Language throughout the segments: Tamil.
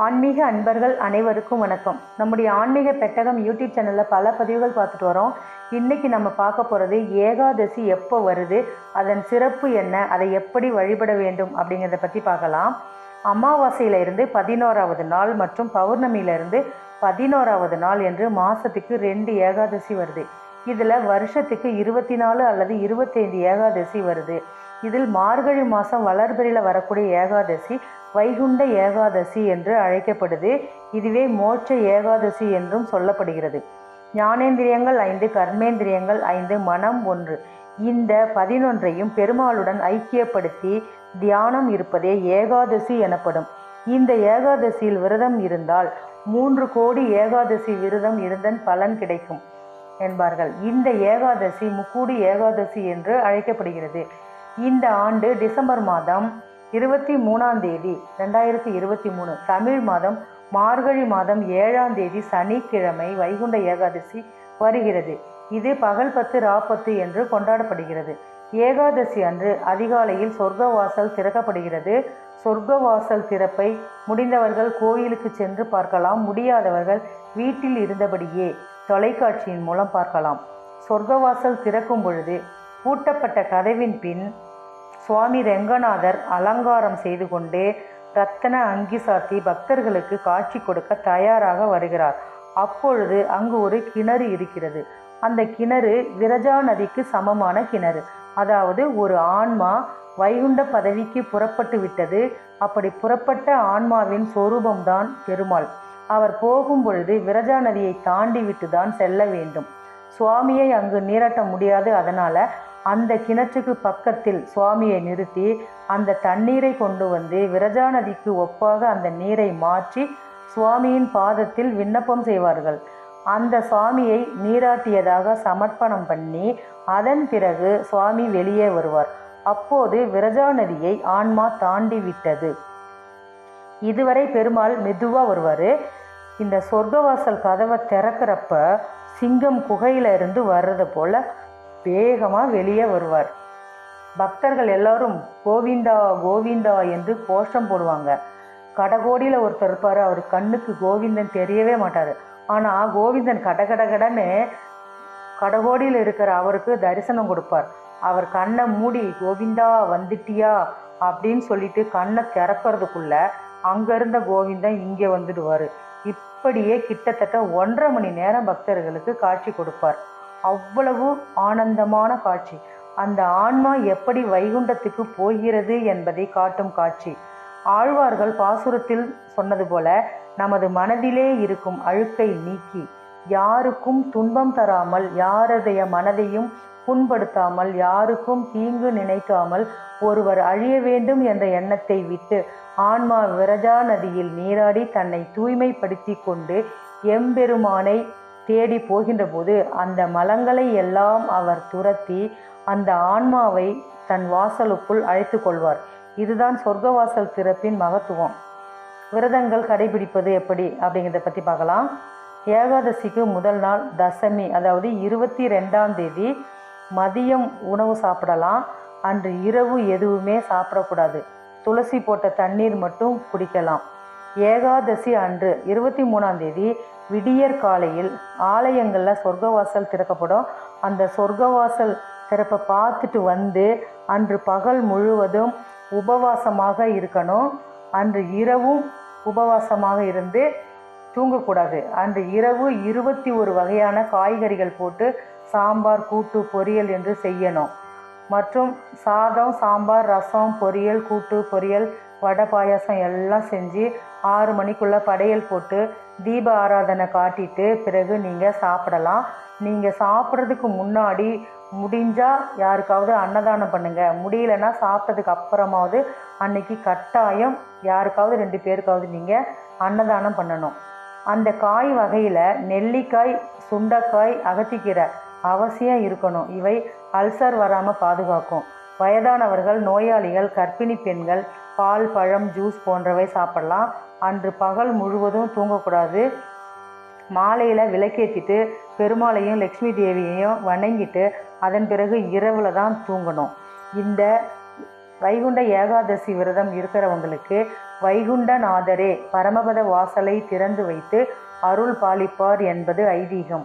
ஆன்மீக அன்பர்கள் அனைவருக்கும் வணக்கம். நம்முடைய ஆன்மீக பெட்டகம் யூடியூப் சேனலில் பல பதிவுகள் பார்த்துட்டு வரோம். இன்றைக்கி நம்ம பார்க்க போகிறது ஏகாதசி எப்போ வருது அதன் சிறப்பு என்ன அதை எப்படி வழிபட வேண்டும் அப்படிங்கிறத பற்றி பார்க்கலாம். அமாவாசையிலிருந்து பதினோராவது நாள் மற்றும் பௌர்ணமியிலிருந்து பதினோராவது நாள் என்று மாதத்துக்கு ரெண்டு ஏகாதசி வருது. இதில் வருஷத்துக்கு இருபத்தி நாலு அல்லது இருபத்தைந்து ஏகாதசி வருது. இதில் மார்கழி மாதம் வளர்பிரியில் வரக்கூடிய ஏகாதசி வைகுண்ட ஏகாதசி என்று அழைக்கப்படுது. இதுவே மோட்ச ஏகாதசி என்றும் சொல்லப்படுகிறது. ஞானேந்திரியங்கள் ஐந்து கர்மேந்திரியங்கள் ஐந்து மனம் ஒன்று. இந்த பதினொன்றையும் பெருமாளுடன் ஐக்கியப்படுத்தி தியானம் இருப்பதே ஏகாதசி எனப்படும். இந்த ஏகாதசியில் விரதம் இருந்தால் மூன்று கோடி ஏகாதசி விரதம் இருந்தன் பலன் கிடைக்கும் என்பார்கள். இந்த ஏகாதசி முக்கூடி ஏகாதசி என்று அழைக்கப்படுகிறது. இந்த ஆண்டு டிசம்பர் மாதம் இருபத்தி மூணாம் தேதி ரெண்டாயிரத்தி இருபத்தி மூணு தமிழ் மாதம் மார்கழி மாதம் ஏழாம் தேதி சனிக்கிழமை வைகுண்ட ஏகாதசி வருகிறது. இது பகல் பத்து ராப்பத்து என்று கொண்டாடப்படுகிறது. ஏகாதசி அன்று அதிகாலையில் சொர்க்கவாசல் திறக்கப்படுகிறது. சொர்க்கவாசல் திறப்பை முடிந்தவர்கள் கோயிலுக்கு சென்று பார்க்கலாம். முடியாதவர்கள் வீட்டில் இருந்தபடியே தொலைக்காட்சியின் மூலம் பார்க்கலாம். சொர்க்கவாசல் திறக்கும் பொழுது பூட்டப்பட்ட கதவின் பின் சுவாமி ரெங்கநாதர் அலங்காரம் செய்து கொண்டு ரத்தன அங்கி சாத்தி பக்தர்களுக்கு காட்சி கொடுக்க தயாராக வருகிறார். அப்பொழுது அங்கு ஒரு கிணறு இருக்கிறது. அந்த கிணறு விரஜா நதிக்கு சமமான கிணறு. அதாவது ஒரு ஆன்மா வைகுண்ட பதவிக்கு புறப்பட்டு விட்டது. அப்படி புறப்பட்ட ஆன்மாவின் சொரூபம்தான் பெருமாள். அவர் போகும் பொழுது விரஜா நதியை தாண்டி விட்டு தான் செல்ல வேண்டும். சுவாமியை அங்கு நீரட்ட முடியாது. அதனால அந்த கிணற்றுக்கு பக்கத்தில் சுவாமியை நிறுத்தி அந்த தண்ணீரை கொண்டு வந்து விரஜா நதிக்கு ஒப்பாக அந்த நீரை மாற்றி சுவாமியின் பாதத்தில் விண்ணப்பம் செய்வார்கள். அந்த சுவாமியை நீராட்டியதாக சமர்ப்பணம் பண்ணி அதன் பிறகு சுவாமி வெளியே வருவார். அப்போது விரஜா நதியை ஆன்மா தாண்டி விட்டது. இதுவரை பெருமாள் மெதுவாக வருவார். இந்த சொர்க்கவாசல் கதவை திறக்கிறப்ப சிங்கம் குகையில இருந்து வர்றது போல வேகமாக வெளியே வருவார். பக்தர்கள் எல்லாரும் கோவிந்தா கோவிந்தா என்று கோஷம் போடுவாங்க. கடகோடியில் ஒருத்தர் இருப்பார் அவர் கண்ணுக்கு கோவிந்தன் தெரியவே மாட்டார். ஆனால் கோவிந்தன் கடகடகடன்னு கடகோடியில் இருக்கிற அவருக்கு தரிசனம் கொடுப்பார். அவர் கண்ணை மூடி கோவிந்தா வந்துட்டியா? அப்படின்னு சொல்லிட்டு கண்ணை திறக்கிறதுக்குள்ள அங்கே இருந்த கோவிந்தன் இங்கே வந்துடுவார். இப்படியே கிட்டத்தட்ட ஒன்றரை மணி நேரம் பக்தர்களுக்கு காட்சி கொடுப்பார். அவ்வளவு ஆனந்தமான காட்சி. அந்த ஆன்மா எப்படி வைகுண்டத்துக்கு போகிறது என்பதை காட்டும் காட்சி. ஆழ்வார்கள் பாசுரத்தில் சொன்னது போல நமது மனதிலே இருக்கும் அழுக்கை நீக்கி யாருக்கும் துன்பம் தராமல் யாருடைய மனதையும் புண்படுத்தாமல் யாருக்கும் தீங்கு நினைக்காமல் ஒருவர் அழிய வேண்டும் என்ற எண்ணத்தை விட்டு ஆன்மா விரஜா நதியில் நீராடி தன்னை தூய்மைப்படுத்தி கொண்டு எம்பெருமானை தேடி போகின்ற போது அந்த மலங்களை எல்லாம் அவர் துரத்தி அந்த ஆன்மாவை தன் வாசலுக்குள் அழைத்து கொள்வார். இதுதான் சொர்க்கவாசல் திறப்பின் மகத்துவம். விரதங்கள் கடைபிடிப்பது எப்படி அப்படிங்கிறத பற்றி பார்க்கலாம். ஏகாதசிக்கு முதல் நாள் தசமி அதாவது இருபத்தி ரெண்டாம் தேதி மதியம் உணவு சாப்பிடலாம். அன்று இரவு எதுவுமே சாப்பிடக்கூடாது. துளசி போட்ட தண்ணீர் மட்டும் குடிக்கலாம். ஏகாதசி அன்று இருபத்தி மூணாம் தேதி விடியற் காலையில் ஆலயங்களில் சொர்க்கவாசல் திறக்கப்படும். அந்த சொர்க்கவாசல் திறப்பை பார்த்துட்டு வந்து அன்று பகல் முழுவதும் உபவாசமாக இருக்கணும். அன்று இரவும் உபவாசமாக இருந்து தூங்கக்கூடாது. அன்று இரவு இருபத்தி ஒரு வகையான காய்கறிகள் போட்டு சாம்பார் கூட்டு பொரியல் என்று செய்யணும். மற்றும் சாதம் சாம்பார் ரசம் பொரியல் கூட்டு பொரியல் வடை பாயாசம் எல்லாம் செஞ்சு ஆறு மணிக்குள்ளே படையல் போட்டு தீப ஆராதனை காட்டிட்டு பிறகு நீங்கள் சாப்பிடலாம். நீங்கள் சாப்பிட்றதுக்கு முன்னாடி முடிஞ்சால் யாருக்காவது அன்னதானம் பண்ணுங்கள் முடியலன்னா சாப்பிட்டதுக்கு அப்புறமாவது அன்னைக்கு கட்டாயம் யாருக்காவது ரெண்டு பேருக்காவது நீங்கள் அன்னதானம் பண்ணணும். அந்த காய் வகையில் நெல்லிக்காய் சுண்டைக்காய் அகத்திக்கீரை அவசியம் இருக்கணும். இவை அல்சர் வராமல் பாதுகாக்கும். வயதானவர்கள் நோயாளிகள் கர்ப்பிணி பெண்கள் பால் பழம் ஜூஸ் போன்றவை சாப்பிடலாம். அன்று பகல் முழுவதும் தூங்கக்கூடாது. மாலையில் விளக்கேற்றிட்டு பெருமாளையும் லக்ஷ்மி தேவியையும் வணங்கிட்டு அதன் பிறகு இரவில் தான் தூங்கணும். இந்த வைகுண்ட ஏகாதசி விரதம் இருக்கிறவங்களுக்கு வைகுண்டநாதரே பரமபத வாசலை திறந்து வைத்து அருள் பாலிப்பார் என்பது ஐதீகம்.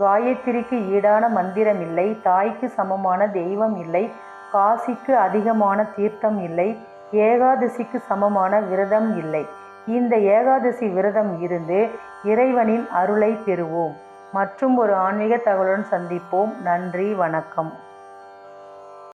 காயத்ரிக்கு ஈடான மந்திரம் இல்லை தாய்க்கு சமமான தெய்வம் இல்லை காசிக்கு அதிகமான தீர்த்தம் இல்லை ஏகாதசிக்கு சமமான விரதம் இல்லை. இந்த ஏகாதசி விரதம் இருந்து இறைவனின் அருளை பெறுவோம். மற்றும் ஒரு ஆன்மீக தகவலுடன் சந்திப்போம். நன்றி வணக்கம்.